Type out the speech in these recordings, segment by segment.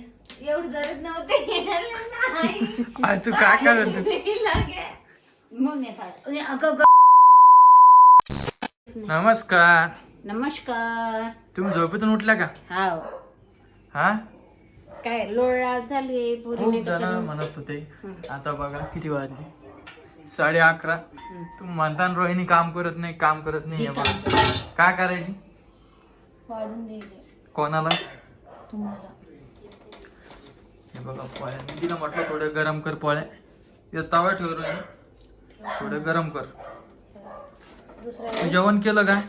ते एवढी गरज नव्हती. तू काय करत होती? अगं ग- नमस्कार. नमस्कार. तुम्ही झोपेतून उठल्या का? हाव. हा? काय लोळा चालू आहे खूप पोरीने जण म्हणत होते आता बघा किती वाजले. साडे अकरा. तू म्हणता रोहिणी काम करत नाही काम करत नाही हे बघा काय करायची? वाढून दिले कोणाला? तुम्हाला. बघा पोळ्या. मी तिला म्हटलं थोडं गरम कर पोळ्या. इथं तवा ठेव रोहिणी थोडं गरम कर. तू जेवण केलं काय?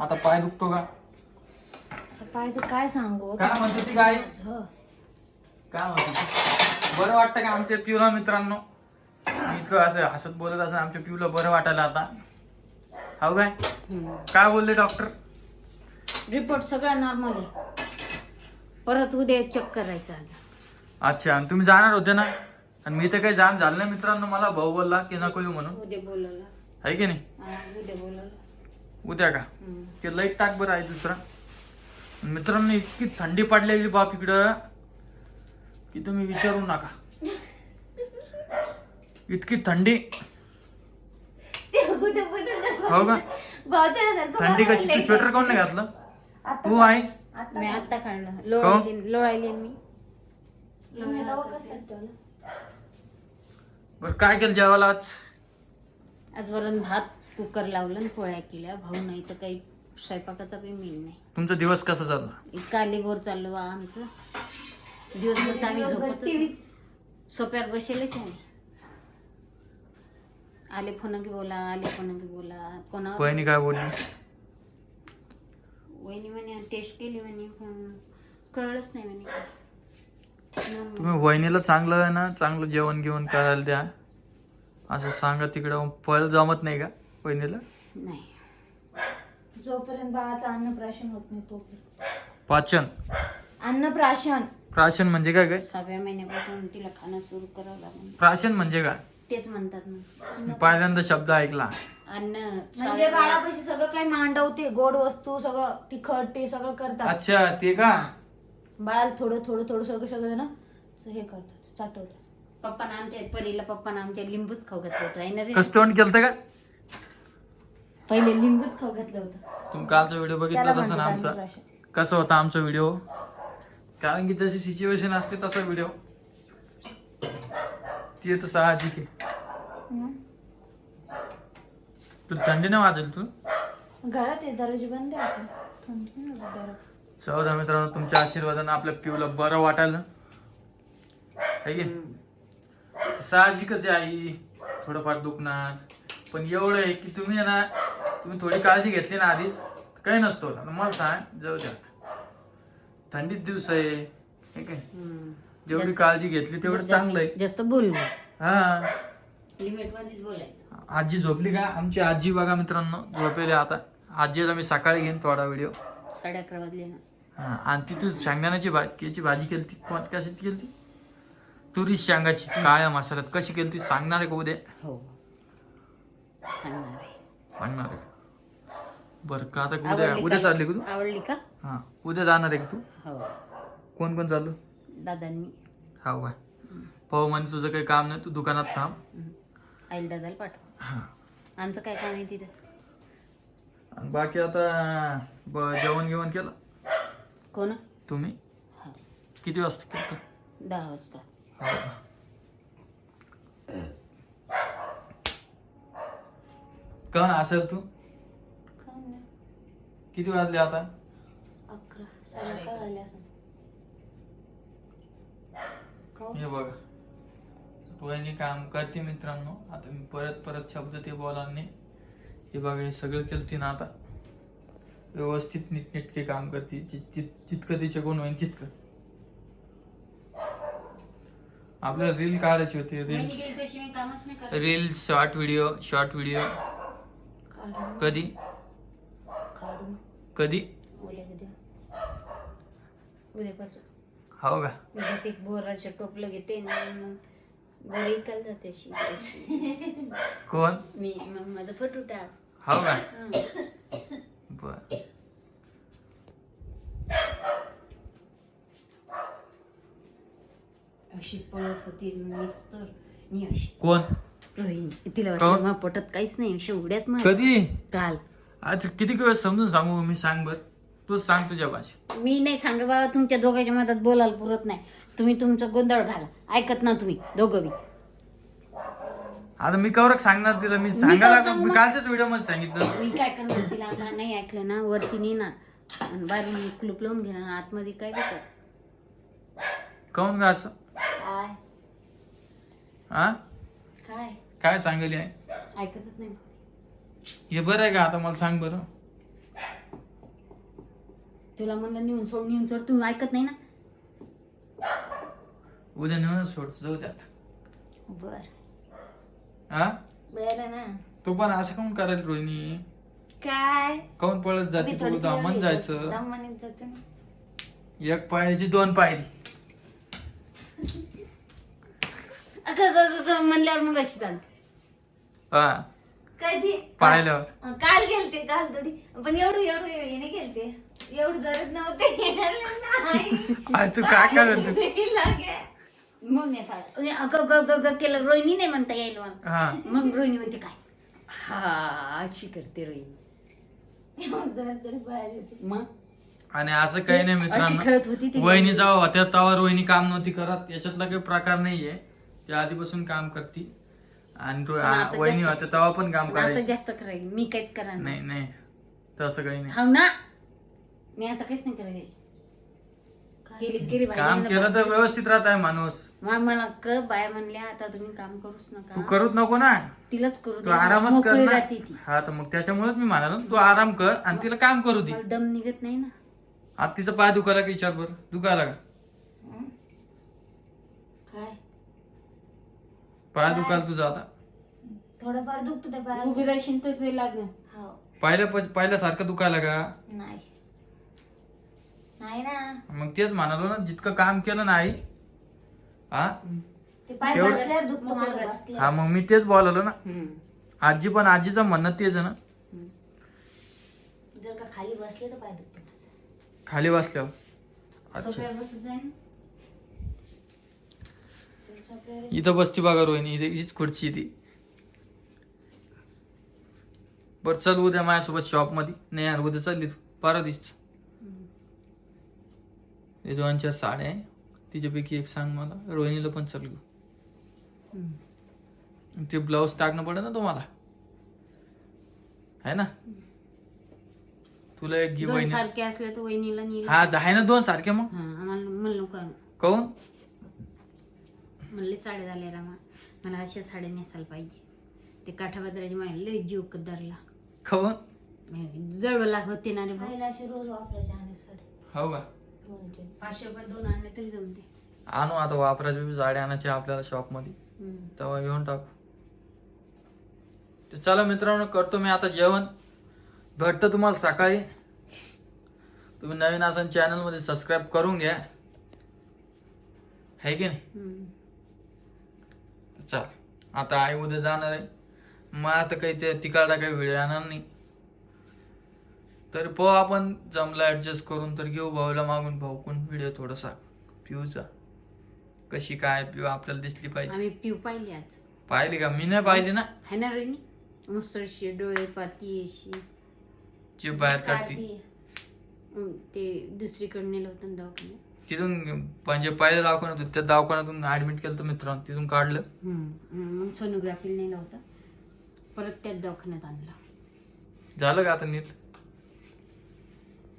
आता पाय दुखतो का? आता पाहायचं काय सांगू? काय म्हणते ती काय. काय म्हणते ती? बरं वाटतं का आमच्या पिऊला मित्रांनो? मी इतकं असं हसत बोलत असं आमच्या पिऊला बरं वाटायला आता. हो काय? काय बोलले डॉक्टर? रिपोर्ट सगळा नॉर्मल आहे. परत उद्या चेक करायचं आज. अच्छा आणि तुम्ही जाणार होते ना? आणि मी तर काही जाण झालं नाही मित्रांनो मला भाऊ बोलला की नको येऊ म्हणून. उद्या बोलवलं. आहे की नाही? हा, उद्या बोलवलं. उद्या का? हम्म. ते लाइट टाक बरं आहे दुसरा. मित्रांनो इतकी थंडी पडलेली बाप इकडं. की तुम्ही विचारू नका. इतकी थंडी. ते कुठे. हो का? थंडी कशी? तू स्वेटर कोण नाही घातलं? तू आहे? मी आता काढलं. लोळायली लोळायली मी. तुम्ही दवा कशासाठी ठेवला? बरं काय केलं जेवायला आज? आज वरण भात कुकर लावलं आणि पोळ्या केल्या. भाऊ नाही तर काही स्वयंपाकाचा काही मिळ नाही. तुमचा दिवस कसा चालला? इतका आलीबोर चाललो बा आमचं. दिवसभर तर आम्ही झोपत सोप्यावर बसेलच आहे आले फोन की बोला आले फोन की बोला. कोणावर? वहिनी काय बोलली? वहिनी म्हणे टेस्ट केली म्हणे. पण कळलंच नाही म्हणे. तुम्ही वहिनीला चांगलं आहे ना चांगलं जेवण घेऊन करायला द्या. असं सांगा तिकडं पळ जमत नाही का वहिनीला? नाही. जोपर्यंत बाळाचं अन्नप्राशन होत नाही तोपर्यंत. पाचन. अन्नप्राशन. प्राशन म्हणजे काय काय सहाव्या महिन्यापासून तिला खाणं सुरू करावं लागेल. प्राशन म्हणजे काय? तेच म्हणतात ना. मी पहिल्यांदा शब्द ऐकला. अन्न म्हणजे बाळापाशी सगळं काही मांडवते गोड वस्तू सगळं तिखट ते सगळं करतात. अच्छा ते का? बाळाला थोडं थोडं थोडं सगळं सगळं ना हे करतात चाटवतात पप्पानं आमच्या परीला पप्पानं आमच्या लिंबूच खाऊ घातलं होतं आहे ना रे. कसं तोंड केलं का? पहिले लिंबूच खाऊ घातलं होतं. तुम्ही कालचा व्हिडिओ बघितला त्याला तसं ना आमचा. कसा होता आमचा व्हिडिओ? कारण की जशी सिच्युएशन असते तसा व्हिडिओ. ते तर साहजिक आहे. हं. तुला थंडी नाही वाजेल तू? घरात आहे दरवाजे बंद आहे आता. थंडी नाही. चौदा मित्रांनो तुमच्या आशीर्वादानं आपल्या पिऊला बरं वाटायला. है? साहजिकच आहे आई थोडंफार दुखणार. पण एवढं आहे की तुम्ही आहे ना तुम्ही थोडी काळजी घेतली ना आधी काही नसतो. मला सांग जाऊ द्या. थंडीत दिवस आहे हे काय हम्म. जेवढी काळजी घेतली तेवढं चांगलं आहे. जास्त बोललो हा. आजी झोपली का? आमची आजी बघा मित्रांनो झोपेली आता. आजीला मी सकाळी घेईन थोडा व्हिडिओ. साडे अकरा वाजले ना. हा आणि ती तू शेंगदाण्याची भाजीची भाजी केली ती कोण कशाची केली ती तुरी शेंगाची. काळ्या मसाल्यात. कशी केली ती सांगणार आहे का उद्या? हो. सांगणार आहे. सांगणार आहे. बरं का आता उद्या आवडली उद्या का? चालली का तू? आवडली का? हा उद्या जाणार आहे का तू? हो. कोण कोण चाललो? दादांनी. हा काय पाहू म्हणजे तुझं काही काम नाही तू दुकानात थांब. आईल दादाला पाठव. हा. आमचं काय काम आहे तिथं? आणि बाकी आता ब- जेवण घेऊन केलं? कोण? तुम्ही? हो. किती वाजता केलं दहा वाजता. हो. का? कोण असेल तू? काय नाही. किती वाजले आता? अकरा. साडे अकरा झाले असं हे बघा. रोहिणी काम करते मित्रांनो. आता मी परत परत शब्द ते बोलणार नाही. हे बघा हे सगळं केलं ना आता. व्यवस्थित नीटनेटके काम करते. जितकं तिचे गुण होईल तितकं. आपल्याला रील काढायची होती reels reel short video short video कधी? कधी? उद्या कधी उद्यापासून. हो का? उद्या ते बोराचं टोपलं घेते बोर इकायला जाते. कोण? मी मग माझं फोटो टाक. हो का. बर अशी पळत होती मीच तर मी अशी कोण? रोहिणी. तिला काहून? वाटलं मा पोटात काहीच नाही अशा उड्यात कधी? काल. आता किती वेळ समजून सांगू मी सांग बर. तूच सांग तुझ्या भाषेत. मी नाही सांग बाबा तुमच्या दोघांच्या मधात बोलायला पुरत नाही. तुम्ही तुमचा गोंधळ घाला. ऐकत ना तुम्ही दोघं बी. आता मी कवरक सांगणार तिला मी सांगायला सांगू मी? कालच्याच व्हिडिओमध्ये सांगितलं. मी काय करणार तिला? आता नाही ऐकलं ना वरती नेणार आणि बाहेरून कुलूप लावून घेणार आतमध्ये काय कर. काऊन का असं? काय? हा काय? काय सांगली आहे? ऐकतच नाही. हे बरं आहे का? आता मला सांग बरं. तुला म्हणलं नेऊन सोड नेऊन सोड. तू ऐकत नाही ना? उद्या नेऊन सोड जाऊ त्यात बर. हा बरं ना. तू पण असं काऊन करायला रोहिणी? काय? काऊन पळत जाते मी तू? थोडी दामन जायचं. दमाने जाते ना. एक पायरीची दोन पायरी. अगं, अगं, अगं, अगं म्हणल्यावर मग अशी चालते. हा. कधी? अं, काल गेलते काल थोडी. पण एवढं एवढं येणे गेलते. एवढं गरज नव्हते. नाही तू काय करत मी लागे. मग मी काय अगं, अगं, अगं, अगं, अगं केलं रोहिणी नाही म्हणता येईल मला. हा. मग रोहिणी म्हणते काय? हा अशी करते रोहिणी. मग? आणि असं काही नाही अशी खेळत होती ती. मित्रांनो वहिनी जेव्हा होत्या तेव्हा रोहिणी काम नव्हती करत. याच्यातला काही प्रकार नाहीये. ती आधीपासून काम करती. आणि रो- पण आता वहिनी जास्त- होत्या तेव्हा पण काम आता करायची. जास्त करायला मी काहीच करणार नाही. नाही तसं काही नाही. हो ना? मी आता काहीच नाही करायला केली काम केलं तर व्यवस्थित राहत आहे माणूस. मग मला क बाय म्हणल्या आता तुम्ही काम करूच तू नका करूच नको ना. तिलाच करू तू दे. आरामच कर मोकळी ना. राहते ती. हा तर मग त्याच्यामुळेच मी म्हणालो तू आराम कर आणि तिला काम करू दे. मला दम निघत नाही ना. आता तिचा पाय दुखायला का विचार बरं दुखायला का? हं? काय? पाय दुखायला तुझा आता. थोडंफार दुखत ते पाय. उभी राहशील तर ते लागेल. हो. पहिल्या पहिल्यासारखं दुखायला का? नाही. नाही ना. मग तेच म्हणालो ना जितकं काम केलं नाही हा? ते पाय तेवढं- बसल्यावर दुखतो माझं बसल्यावर. हा मग मी तेच बोलालो ना. आजी पण आजीचं म्हणणं तेच आहे ना. जर का खाली बसले तर पाय दुखतो माझं. खाली बसल्यावर. अच्छा. बसत ते इथं बसती बघा रोहिणी इथे हीच खुर्ची ती. बरं चल उद्या माझ्यासोबत शॉपमध्ये नाही यार उद्या चालली तू. परवा दिसची हे दोन चार साड्या आहे. तिच्यापैकी एक सांग मला. रोहिणीला पण चल घेऊ. ते ब्लाऊज टाकणं पडेल ना तुम्हाला? आहे ना? तुला एक घे दोन वहिनी. सारखे असले तर वहिनीला नेलं हा आहे ना दोन सारखे मग? हा आम्हाला म्हणलं. काऊन? म्हणले साड्या झाल्या रामा. मला अशा साड्या नेसायला पाहिजे. ते काठाबद्राची माहिती लय जीव कदरला. काऊन? जळवला होते ना रे भाऊ. आईला अशी रोज वापरायची आणि साडी. हो का. पाचशे रुपये दोन आणले तरी जमते. आणू आता वापरायची बी साड्या आणायची आपल्याला शॉपमध्ये हम्म. तेव्हा घेऊन टाकू. तर चला मित्रांनो करतो मी आता जेवण. भेटतं तुम्हाला सकाळी. तुम्ही नवीन असाल चॅनलमध्ये सबस्क्राईब करून घ्या. है की नाही? हम्म. चल. आता आई उद्या जाणार आहे. मग आता काही ते तिकडला काही व्हिडिओ येणार नाही. तरी पाहू आपण जमला ऍडजस्ट करून तर घेऊ भाऊला मागून. भाऊ कोण व्हिडिओ थोडासा पिऊचा. कशी काय पिऊ आपल्याला दिसली पाहिजे. आम्ही पिऊ पाहिली आज. पाहिली का? मी नाही पाहिली ना? है ना रोहिणी? मस्त अशी डोळे पाती अशी. जीव बाहेर काढती. हम्म, ते दुसरीकडे नेलं होतं ना दवाखान्यात. तिथून म्हणजे पहिल्या दवाखान्यात होतं. त्या दवाखान्यातून ऍडमिट केलं होतं मित्रांनो. तिथून काढलं. हम्म. हम्म, मग सोनोग्राफीला नेलं होतं. परत त्याच दवाखान्यात आणलं. झालं का आता नीट?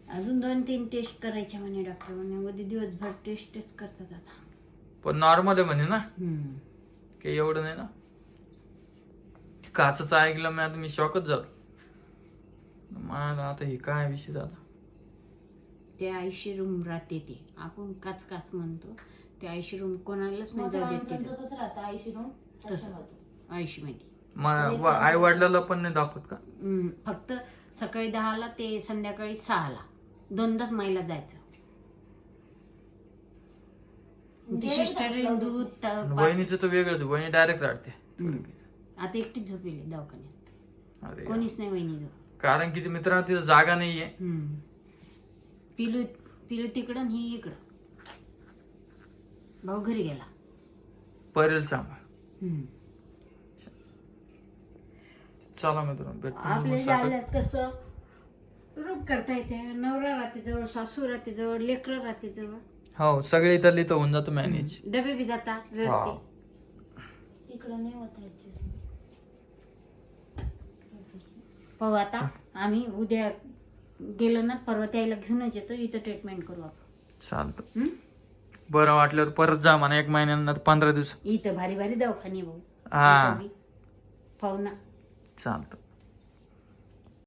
अजून दोन तीन टेस्ट करायच्या म्हणे डॉक्टर म्हणे उद्या दिवसभर टेस्टच करतात आता. पण नॉर्मल आहे म्हणे ना? हम्म. काही एवढं नाही ना? काचच ऐकलं मी आता मी शॉकच झालो. मला आता हे काय विषय झाला? ते आयशी रूम राहते ते. आपण काच काच म्हणतो. ते आयशी रूम कोणालाच नाही जाऊ देत माणसांचं तिथं. कसं राहतं? आईशी रूम तसं. आयशी मध्ये आई वडिलाला पण नाही दाखवत का? हम्म, फक्त सकाळी दहाला ते संध्याकाळी सहाला. दोनदाच माईला जायचं ती सिस्टर दूध त- पा- वहिनीचं तर वेगळंच आहे. वहिनी डायरेक्ट राहते हम्म. आता एकटीच झोपेली दवाखान्यात अरे यार. कोणीच नाही वहिनी जवळ कारण की ते मित्रांनो तिथं जागा नाहीये हम्म. पिलू पिलू तिकडं आणि ही इकडं भाऊ घरी गेला परेल सांगा हम्म. चला मित्रांनो भेटतो मग आपल्या कसं रूप करता येते. नवरा राहते जवळ सासू राहते जवळ लेकरं राहते जवळ हो सगळे इथं इथं होऊन जातं मॅनेज डबे बी जातात व्यवस्थित. इकडं नाही होत. पाहू आता आम्ही उद्या गेलो ना परवा त्याला घेऊनच येतो इथं ट्रीटमेंट करू आपण. चालतं. हम्म? बरं वाटल्यावर परत जा म्हणा एक महिन्यानंतर पंधरा दिवस. इथं भारी भारी दवाखाने भाऊ. हा. इथं बी. पाहू ना. चालतं.